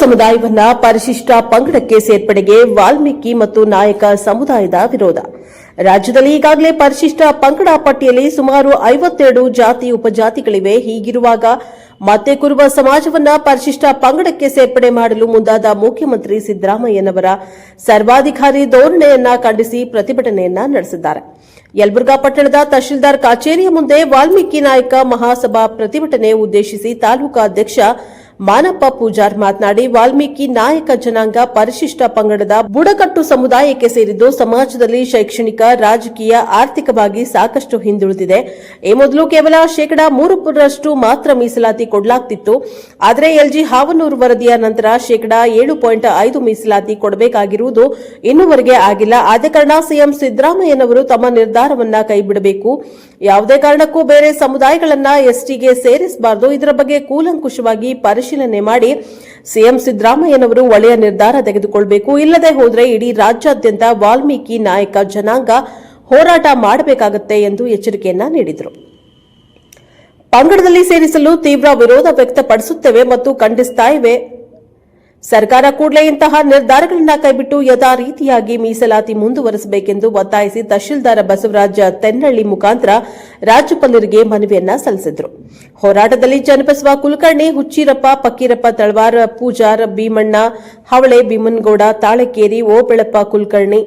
ಸಮುದಾಯವನ್ನ ಪರಿಶಿಷ್ಟ ಪಂಗಡಕ್ಕೆ ಸೇರ್ಪಡೆಗೆ ವಾಲ್ಮೀಕಿ ಮತ್ತು ನಾಯಕ ಸಮುದಾಯದ ವಿರೋಧ. ರಾಜ್ಯದಲ್ಲಿ ಈಗಾಗಲೇ ಪರಿಶಿಷ್ಟ ಪಂಗಡ ಪಟ್ಟಿಯಲ್ಲಿ ಸುಮಾರು ಐವತ್ತೆರಡು ಜಾತಿ ಉಪಜಾತಿಗಳಿವೆ. ಹೀಗಿರುವಾಗ ಮತ್ತೆ ಕುರುಬ ಸಮಾಜವನ್ನ ಪರಿಶಿಷ್ಟ ಪಂಗಡಕ್ಕೆ ಸೇರ್ಪಡೆ ಮಾಡಲು ಮುಂದಾದ ಮುಖ್ಯಮಂತ್ರಿ ಸಿದ್ದರಾಮಯ್ಯನವರ ಸರ್ವಾಧಿಕಾರಿ ಧೋರಣೆಯನ್ನ ಖಂಡಿಸಿ ಪ್ರತಿಭಟನೆಯನ್ನ ನಡೆಸಿದ್ದಾರೆ. ಯಲಬುರ್ಗಾ ಪಟ್ಟಣದ ತಹಶೀಲ್ದಾರ್ ಕಚೇರಿಯ ಮುಂದೆ ವಾಲ್ಮೀಕಿ ನಾಯಕ ಮಹಾಸಭಾ ಪ್ರತಿಭಟನೆ ಉದ್ದೇಶಿಸಿ ತಾಲೂಕಾ ಅಧ್ಯಕ್ಷ ಮಾನಪ್ಪ ಪೂಜಾರ್ ಮಾತನಾಡಿ, ವಾಲ್ಮೀಕಿ ನಾಯಕ ಜನಾಂಗ ಪರಿಶಿಷ್ಟ ಪಂಗಡದ ಬುಡಕಟ್ಟು ಸಮುದಾಯಕ್ಕೆ ಸೇರಿದ್ದು ಸಮಾಜದಲ್ಲಿ ಶೈಕ್ಷಣಿಕ, ರಾಜಕೀಯ, ಆರ್ಥಿಕವಾಗಿ ಸಾಕಷ್ಟು ಹಿಂದುಳಿದಿದೆ. ಈ ಮೊದಲು ಕೇವಲ ಶೇಕಡಾ ಮೂರರಷ್ಟು ಮಾತ್ರ ಮೀಸಲಾತಿ ಕೊಡಲಾಗ್ತಿತ್ತು. ಆದರೆ ಎಲ್ಜಿ ಹಾವನೂರು ವರದಿಯ ನಂತರ ಶೇಕಡಾ ಏಳು ಪಾಯಿಂಟ್ ಐದು ಮೀಸಲಾತಿ ಕೊಡಬೇಕಾಗಿರುವುದು ಇನ್ನುವರೆಗೆ ಆಗಿಲ್ಲ. ಆದ ಕಾರಣ ಸಿಎಂ ಸಿದ್ದರಾಮಯ್ಯನವರು ತಮ್ಮ ನಿರ್ಧಾರವನ್ನ ಕೈಬಿಡಬೇಕು. ಯಾವುದೇ ಕಾರಣಕ್ಕೂ ಬೇರೆ ಸಮುದಾಯಗಳನ್ನ ಎಸ್ಟಿಗೆ ಸೇರಿಸಬಾರದು. ಇದರ ಬಗ್ಗೆ ಕೂಲಂಕುಷವಾಗಿ ಪರಿಶೀಲನೆ ಮಾಡಿ ಸಿಎಂ ಸಿದ್ದರಾಮಯ್ಯನವರು ಒಳ್ಳೆಯ ನಿರ್ಧಾರ ತೆಗೆದುಕೊಳ್ಳಬೇಕು ಇಲ್ಲದೆ ಹೋದರೆ ಇಡೀ ರಾಜ್ಯಾದ್ಯಂತ ವಾಲ್ಮೀಕಿ ನಾಯಕ ಜನಾಂಗ ಹೋರಾಟ ಮಾಡಬೇಕಾಗುತ್ತೆ ಎಂದು ಎಚ್ಚರಿಕೆಯನ್ನ ನೀಡಿದರು. ಪಂಗಡದಲ್ಲಿ ಸೇರಿಸಲು ತೀವ್ರ ವಿರೋಧ ವ್ಯಕ್ತಪಡಿಸುತ್ತೇವೆ ಮತ್ತು ಖಂಡಿಸ್ತಾ ಇವೆ. ಸರ್ಕಾರ ಕೂಡಲೇ ಇಂತಹ ನಿರ್ಧಾರಗಳನ್ನ ಕೈಬಿಟ್ಟು ಯಥಾ ರೀತಿಯಾಗಿ ಮೀಸಲಾತಿ ಮುಂದುವರೆಸಬೇಕೆಂದು ಒತ್ತಾಯಿಸಿ ತಹಶೀಲ್ದಾರ ಬಸವರಾಜ ತೆನ್ನಳ್ಳಿ ಮುಖಾಂತರ ರಾಜ್ಯಪಾಲರಿಗೆ ಮನವಿಯನ್ನ ಸಲ್ಲಿಸಿದರು. ಹೋರಾಟದಲ್ಲಿ ಚನ್ನಬಸವ ಕುಲಕರ್ಣಿ ಹುಚ್ಚೀರಪ್ಪ ಪಕ್ಕೀರಪ್ಪ ತಳವಾರ, ಪೂಜಾರ್, ಭೀಮಣ್ಣ, ಹವಳೆ, ಭೀಮನ್ಗೌಡ, ತಾಳಕೇರಿ, ಓಬೆಳಪ್ಪ ಕುಲಕರ್ಣಿ,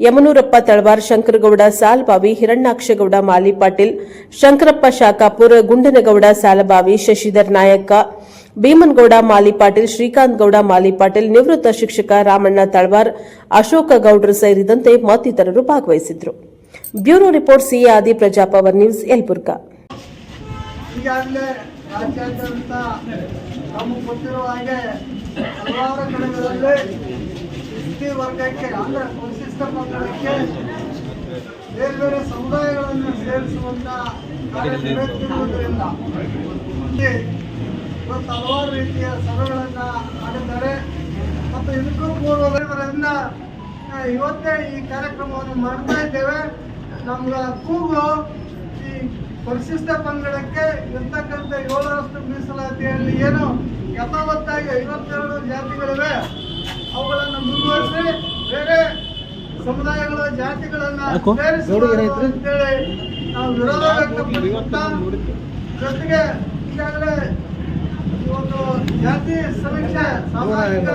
ಯಮನೂರಪ್ಪ ತಳವಾರ್, ಶಂಕರಗೌಡ, ಸಾಲ್ಬಾವಿ, ಹಿರಣ್ಣಾಕ್ಷಗೌಡ, ಮಾಲಿ ಪಾಟೀಲ್, ಶಂಕರಪ್ಪ ಶಾಖಾಪುರ್, ಗುಂಡನಗೌಡ, ಸಾಲಬಾವಿ, ಶಶಿಧರ್ ನಾಯಕ, ಭೀಮನ್ಗೌಡ, ಮಾಲಿ ಪಾಟೀಲ್ ಶ್ರೀಕಾಂತ್ ಗೌಡ ಮಾಲಿ ಪಾಟೀಲ್, ನಿವೃತ್ತ ಶಿಕ್ಷಕ ರಾಮಣ್ಣ ತಳವಾರ್ ಅಶೋಕ ಗೌಡ್ರು ಸೇರಿದಂತೆ ಮತ್ತಿತರರು ಭಾಗವಹಿಸಿದ್ರು. ಬ್ಯೂರೋ ರಿಪೋರ್ಟ್ ಸಿಎ ಆದಿ ಪ್ರಜಾಪವರ್ ನ್ಯೂಸ್ ಯಲಬುರ್ಗಾ ಈಗಾಗಲೇ ರಾಜ್ಯಾದ್ಯಂತ ನಮಗೆ ಗೊತ್ತಿರುವ ಹಾಗೆ ಹಲವಾರು ಕಡೆಗಳಲ್ಲಿ ಎಸ್ಟಿ ವರ್ಗಕ್ಕೆ ಅಂದರೆ ಪರಿಶಿಷ್ಟ ಪಂಗಡಕ್ಕೆ ಬೇರೆ ಬೇರೆ ಸಮುದಾಯಗಳನ್ನು ಸೇರಿಸುವಂತ ಕಾರ್ಯ ನಡೆಯುತ್ತಿರುವುದರಿಂದ ಇವತ್ತು ಹಲವಾರು ರೀತಿಯ ಸಭೆಗಳನ್ನು ಮಾಡಿದ್ದಾರೆ. ಮತ್ತು ಇದಕ್ಕೂ ಪೂರ್ವ ಇವತ್ತೇ ಈ ಕಾರ್ಯಕ್ರಮವನ್ನು ಮಾಡ್ತಾ ಇದ್ದೇವೆ. ನಮ್ಗೆ ಕೂಗು ಈ ಪರಿಶಿಷ್ಟ ಪಂಗಡಕ್ಕೆ ಇರ್ತಕ್ಕಂಥ ಏಳರಷ್ಟು ಮೀಸಲಾತಿಯಲ್ಲಿ ಏನು ಯಥಾವತ್ತಾಗಿ ಐವತ್ತೆರಡು ಜಾತಿಗಳಿವೆ ಅವುಗಳನ್ನು ಮುಂದುವರಿಸಿ ಬೇರೆ ಸಮುದಾಯಗಳ ಜಾತಿಗಳನ್ನ ಅಂತೇಳಿ ನಾವು ವಿರೋಧ ವ್ಯಕ್ತಪಡಿಸುತ್ತಾ ಜೊತೆಗೆ ಈಗಾಗಲೇ ಈ ಒಂದು ಜಾತಿ ಸಮೀಕ್ಷೆ ಸಾಮಾಜಿಕ